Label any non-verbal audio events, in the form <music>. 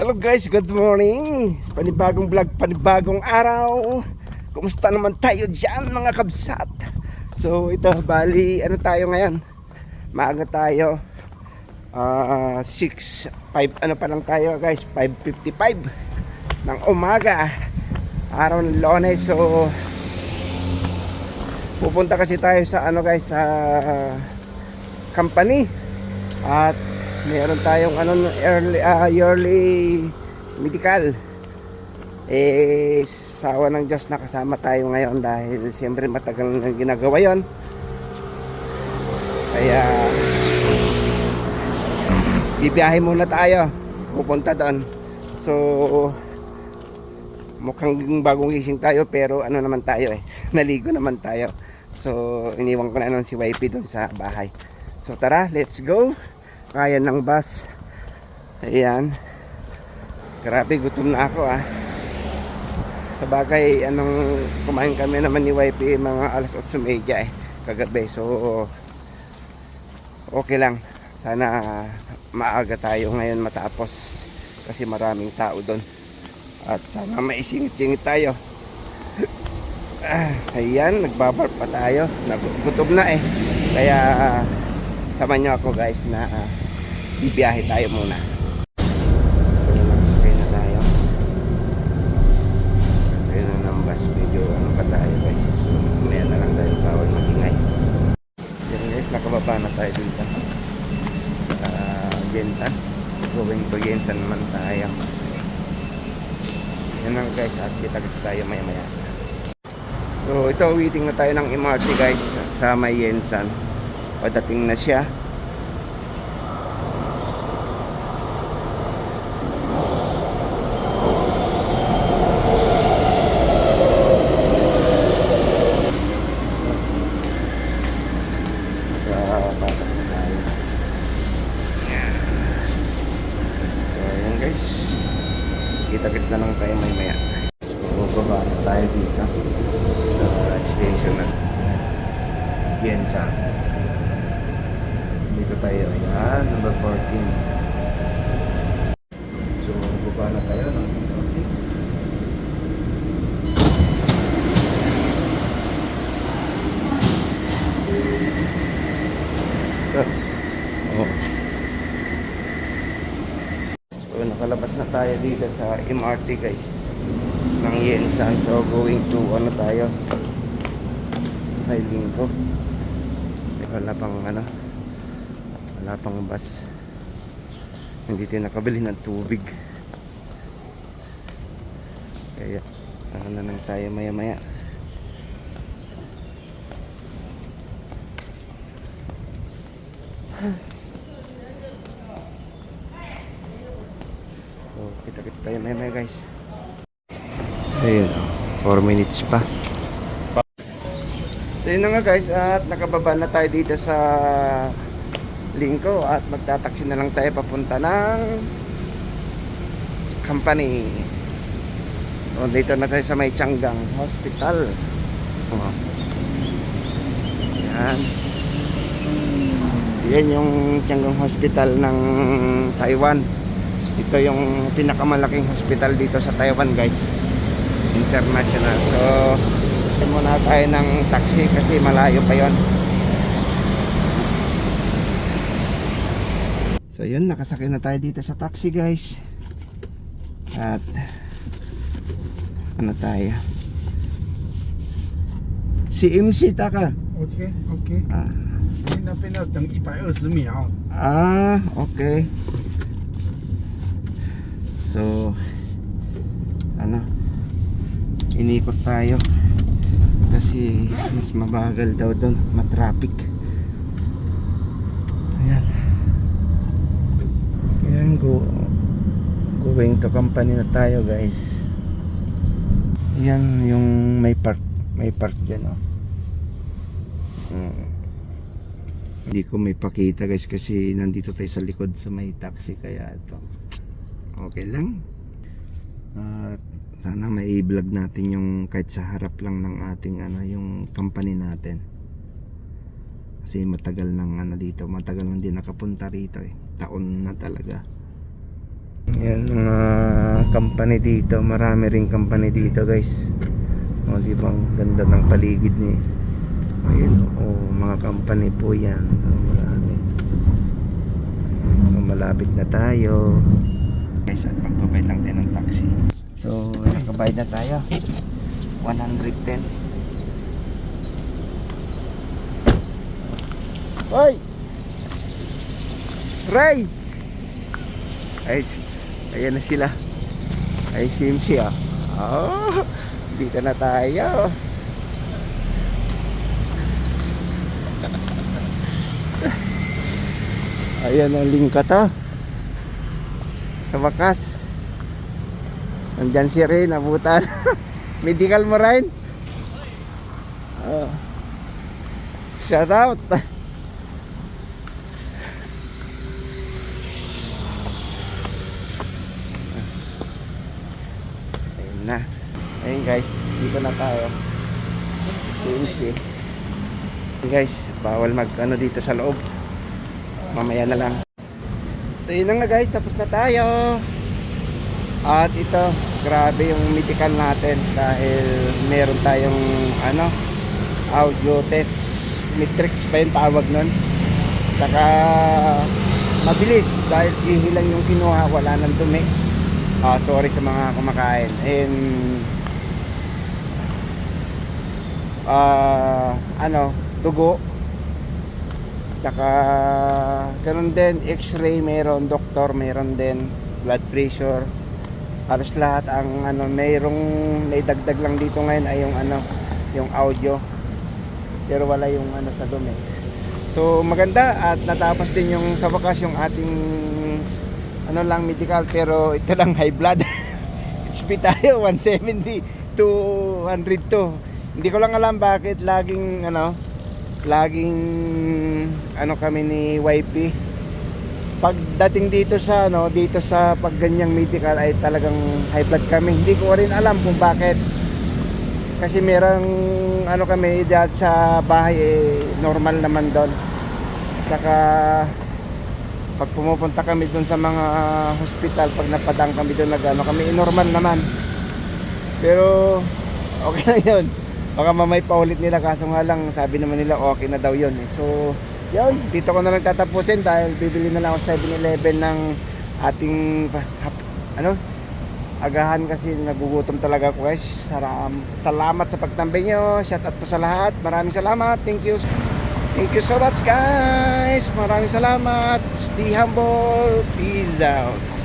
Hello guys, good morning. Panibagong vlog, panibagong araw. Kumusta naman tayo dyan mga kabsat? So ito, bali, ano tayo ngayon? Maaga tayo. Ah, 6, 5, ano pa lang tayo guys? 5.55 ng umaga. Araw ng lones. So, pupunta kasi tayo sa ano guys, sa company. At meron tayong ano early ah, yearly medical. Eh sawa ng Diyos nakasama tayo ngayon dahil siyempre matagal na ginagawa 'yon. Kaya bibiyahe muna tayo. Pupunta doon. So mukhang bagong gising tayo pero ano naman tayo eh. <laughs> Naligo naman tayo. So iniwan ko na nun si YP doon sa bahay. So tara, let's go. Kaya ng bus. Ayan. Grabe, gutom na ako ah. Sa bagay, anong kumain kami naman ni YP mga alas 8.30 eh. Kagabi. So, okay lang. Sana maaga tayo ngayon matapos. Kasi maraming tao doon. At sana maisingit-singit tayo. Ah, ayan, nagbabar pa tayo. Nagutom na eh. Kaya samahan nyo ako guys na ah, bibiyahe tayo muna. Nag-spray na tayo. Kasi na ng bus medyo ano pa tayo guys. So, mamaya na lang tayo bawal magingay. Yan guys, nakababa na tayo dito. Uh, Jentan. Going to Jensan naman tayo. Yan lang guys, at kita-kits tayo maya maya. So ito, waiting na tayo ng MRT guys sa may Yensan. Padating na siya. Nakapasok na tayo. Yan. So ayan guys. Kita-kits na lang tayo may maya. Bubaba na tayo dito sa station na Yensan. Dito tayo. Ayan, number 14. So, baba na tayo ng 14. Oh. So, nakalabas na tayo dito sa MRT guys ng Yensan. So, going to ano tayo? Sa Linggo. Wala pang ano? Wala pang bus. Hindi tayo nakabili ng tubig. Kaya, ano na tayo maya maya. So, kita-kita tayo maya maya guys. Ayun, 4 minutes pa. So yun na nga guys, at nakababa na tayo dito sa Lingko at magtataksi na lang tayo papunta ng company. O, dito na tayo sa may Tianggang Hospital. O. Yan. Yan yung Tianggang Hospital ng Taiwan Ito yung pinakamalaking hospital dito sa Taiwan guys. International. So, Tayo muna tayo ng taxi kasi malayo pa yon. So yun, nakasakay na tayo dito sa taxi guys. At ano tayo? Si MC Taka. ，OK OK， Ah, 你那边要等一百二十秒。 ah, okay. So ano? Inikot tayo kasi mas mabagal daw doon, matraffic. Ayan. Ayan, go going to company na tayo, guys. Ayan yung may park, may park diyan, oh. Mm. Hindi ko may pakita, guys, kasi nandito tayo sa likod sa may taxi kaya ito. Okay lang. At sana may i-vlog natin yung kahit sa harap lang ng ating ano yung company natin kasi matagal nang ano dito matagal nang din nakapunta rito eh taon na talaga Yan, mga company dito. Marami ring company dito, guys. O, di ba? Ganda ng paligid ni. Ayun, oh, mga company po yan. So, marami. So, malapit na tayo. Guys, at magbabayad lang tayo ng taxi. Nakabayad na tayo. 110. Hoy! Ray! Ay, ayan na sila. Ay, simsi ah. Oh, <laughs> dito na tayo. <laughs> Ayan ang lingka to. Sa wakas. Nandyan si Ray, nabutan. <laughs> Medical mo rin? Oh. Shout out. <laughs> Ayun na. Ayun guys, dito na tayo. CMC. Guys, bawal mag ano dito sa loob. Mamaya na lang. So yun na nga guys, tapos na tayo. At ito, grabe yung medical natin dahil meron tayong ano, audio test matrix pa yung tawag nun. Saka mabilis dahil ihilang yung kinuha, wala nang dumi. Ah, sorry sa mga kumakain. And ah ano, dugo. Tsaka ganun din, x-ray meron, doktor meron din, blood pressure. Halos lahat ang ano, mayroong naidagdag lang dito ngayon ay yung ano, yung audio. Pero wala yung ano sa dumi. So maganda at natapos din yung sa wakas yung ating ano lang medical pero ito lang high blood. <laughs> HP tayo <laughs> 170 to 102. Hindi ko lang alam bakit laging ano laging ano kami ni YP pagdating dito sa ano dito sa pagganyang medical ay talagang high blood kami. Hindi ko rin alam kung bakit. Kasi merang ano kami dyan sa bahay eh, normal naman doon. Tsaka pag pumupunta kami doon sa mga hospital pag napadang kami doon nagano kami eh, normal naman. Pero okay <laughs> na yun. Baka mamay paulit nila. Kaso nga lang sabi naman nila okay na daw yun eh. so yun dito ko na lang tatapusin dahil bibili na lang ako sa 7-Eleven ng ating ano? Agahan kasi nagugutom talaga ako guys. Saram, salamat sa pagtambay nyo. Shout out po sa lahat. Maraming salamat. Thank you. Thank you so much guys. Maraming salamat. Stay humble. Peace out